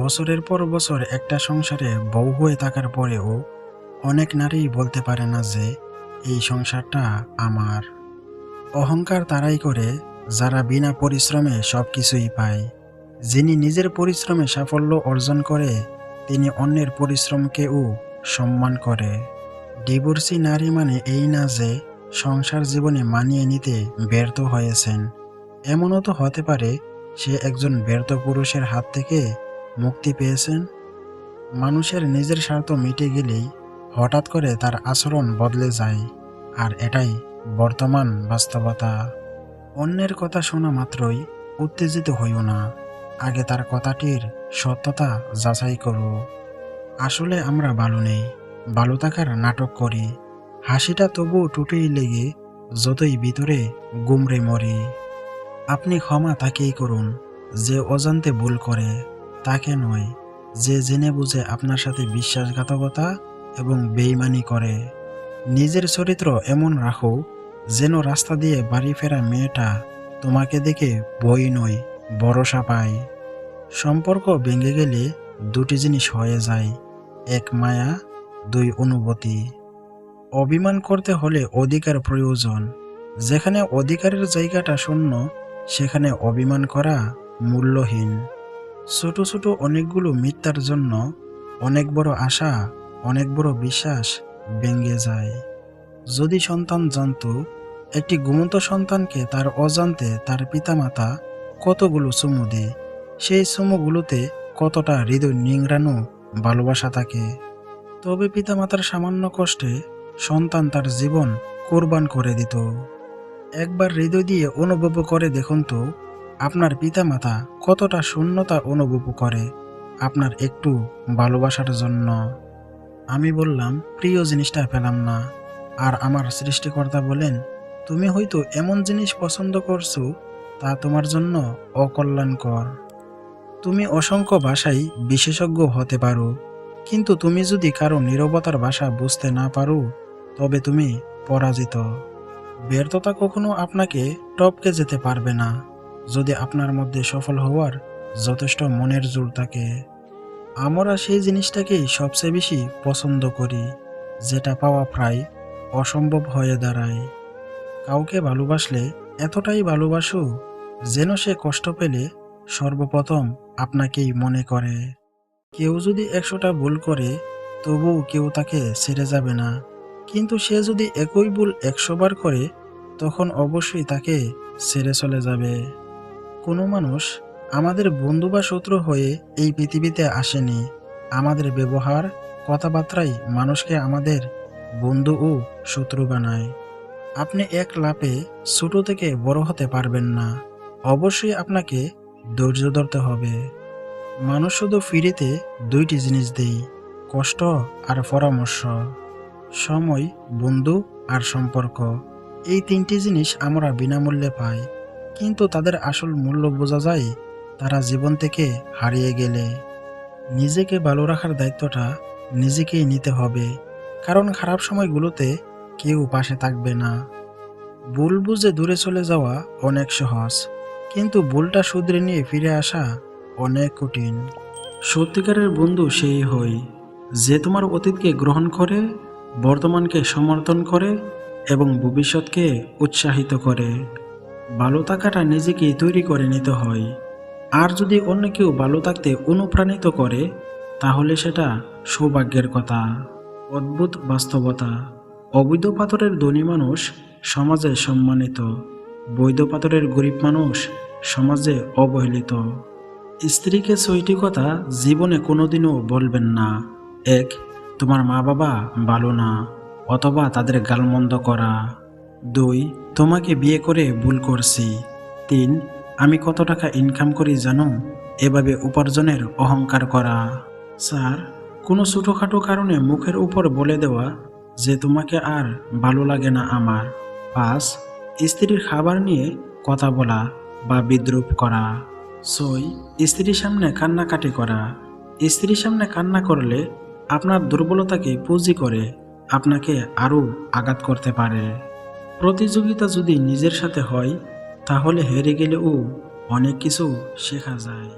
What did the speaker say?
বছরের পর বছর একটা সংসারে বউ হয়ে থাকার পরেও অনেক নারী বলতে পারে না যে, এই সংসারটা আমার। অহংকার তারাই করে, যারা বিনা পরিশ্রমে সব কিছুই পায়। যিনি নিজের পরিশ্রমে সাফল্য অর্জন করে, তিনি অন্যের পরিশ্রমকেও সম্মান করে। ডিভোর্সি নারী মানে এই না যে, সংসার জীবনে মানিয়ে নিতে ব্যর্থ হয়েছেন। এমনও তো হতে পারে, সে একজন ব্যর্থ পুরুষের হাত থেকে মুক্তি পেয়েছেন? মানুষের নিজের স্বার্থ মিটে গেলেই হঠাৎ করে তার আচরণ বদলে যায়, আর এটাই বর্তমান বাস্তবতা। অন্যের কথা শোনা মাত্রই উত্তেজিত হইও না, আগে তার কথাটির সত্যতা যাচাই করো। আসলে আমরা ভালো নেই ভালো থাকার নাটক করি, হাসিটা তবুও টুটেই লেগে যতই ভিতরে গুমরে মরি। আপনি ক্ষমা তাকেই করুন, যে অজান্তে ভুল করে। তাকে নয়, যে জেনে বুঝে আপনার সাথে বিশ্বাসঘাতকতা এবং বেইমানি করে। নিজের চরিত্র এমন রাখো, যেন রাস্তা দিয়ে বাড়ি ফেরা মেয়েটা তোমাকে দেখে বই নয়, ভরসা পায়। সম্পর্ক ভেঙে গেলে দুটি জিনিস হয়ে যায়, এক মায়া, দুই অনুভূতি। অভিমান করতে হলে অধিকার প্রয়োজন, যেখানে অধিকারের জায়গাটা শূন্য, সেখানে অভিমান করা মূল্যহীন। ছোট ছোট অনেকগুলো মিথ্যার জন্য অনেক বড় আশা, অনেক বড় বিশ্বাস ভেঙে যায়। যদি সন্তান জানত, একটি ঘুমন্ত সন্তানকে তার অজান্তে তার পিতামাতা কতগুলো চুমু দেয়, সেই চুমুগুলোতে কতটা হৃদয় নিংড়ানো ভালোবাসা থাকে। তবে পিতামাতার সামান্য কষ্টে সন্তান তার জীবন কোরবান করে দিত। একবার হৃদয় দিয়ে অনুভব করে দেখুন তো আপনার পিতামাতা কতটা শূন্যতা অনুভব করে আপনার একটু ভালোবাসার জন্য। আমি বললাম, প্রিয় জিনিসটা পেলাম না। আর আমার সৃষ্টিকর্তা বলেন, তুমি হয়তো এমন জিনিস পছন্দ করছ, তা তোমার জন্য অকল্যাণকর। তুমি অসংখ্য ভাষায় বিশেষজ্ঞ হতে পারো, কিন্তু তুমি যদি কারও নীরবতার ভাষা বুঝতে না পারো, তবে তুমি পরাজিত। ব্যর্থতা কখনো আপনাকে টপকে যেতে পারবে না। যদি আপনার মধ্যে সফল হওয়ার যথেষ্ট মনের জোর থাকে, আমরা সেই জিনিসটাকেই সবচেয়ে বেশি পছন্দ করি, যেটা পাওয়া প্রায় অসম্ভব হয়ে দাঁড়ায়। কাউকে ভালোবাসলে এতটাই ভালোবাসো যেন সে কষ্ট পেলে সর্বপ্রথম আপনাকেই মনে করে। কেউ যদি একশোটা ভুল করে, তবুও কেউ তাকে ছেড়ে যাবে না। কিন্তু সে যদি একই ভুল একশোবার করে, তখন অবশ্যই তাকে ছেড়ে চলে যাবে। কোনো মানুষ আমাদের বন্ধু বা শত্রু হয়ে এই পৃথিবীতে আসেনি। আমাদের ব্যবহার, কথাবার্তাই মানুষকে আমাদের বন্ধু ও শত্রু বানায়। আপনি এক লাপে ছোট থেকে বড় হতে পারবেন না। অবশ্যই আপনাকে ধৈর্য ধরতে হবে। মানুষ শুধু ফিরিতে দুইটি জিনিস দেই কষ্ট আর পরামর্শ। সময়, বন্ধু আর সম্পর্ক। এই তিনটি জিনিস আমরা বিনামূল্যে পাই। কিন্তু তাদের আসল মূল্য বোঝা যায় তারা জীবন থেকে হারিয়ে গেলে। নিজেকে ভালো রাখার দায়িত্বটা নিজেকেই নিতে হবে, কারণ খারাপ সময়গুলোতে কেউ পাশে থাকবে না। ভুল বুঝে দূরে চলে যাওয়া অনেক সহজ, কিন্তু ভুলটা শুধরে নিয়ে ফিরে আসা অনেক কঠিন। সত্যিকারের বন্ধু সেই হয় যে তোমার অতীতকে গ্রহণ করে, বর্তমানকে সমর্থন করে এবং ভবিষ্যৎকে উৎসাহিত করে। ভালো থাকাটা নিজেকেই তৈরি করে নিতে হয়। আর যদি অন্য কেউ ভালো থাকতে অনুপ্রাণিত করে, তাহলে সেটা সৌভাগ্যের কথা। অদ্ভুত বাস্তবতা। অবৈধ পাথরের ধনী মানুষ সমাজে সম্মানিত। বৈধ পাথরের গরিব মানুষ সমাজে অবহেলিত। স্ত্রীকে ছয়টি কথা জীবনে কোনোদিনও বলবেন না। এক, তোমার মা বাবা ভালো না, অথবা তাদের গালমন্দ করা। দুই, তোমাকে বিয়ে করে ভুল করছি। তিন, আমি কত টাকা ইনকাম করি জানো? এভাবে উপার্জনের অহংকার করা। স্যার কোনো ছোটোখাটো কারণে মুখের উপর বলে দেওয়া যে তোমাকে আর ভালো লাগে না আমার। পাঁচ, স্ত্রীর খাবার নিয়ে কথা বলা বা বিদ্রুপ করা। ছয়, স্ত্রীর সামনে কান্নাকাটি করা। স্ত্রীর সামনে কান্না করলে আপনার দুর্বলতাকে পুঁজি করে আপনাকে আরও আঘাত করতে পারে। প্রতিযোগিতা যদি নিজের সাথে হয় তাহলে হেরে গেলেও অনেক কিছু শেখা যায়।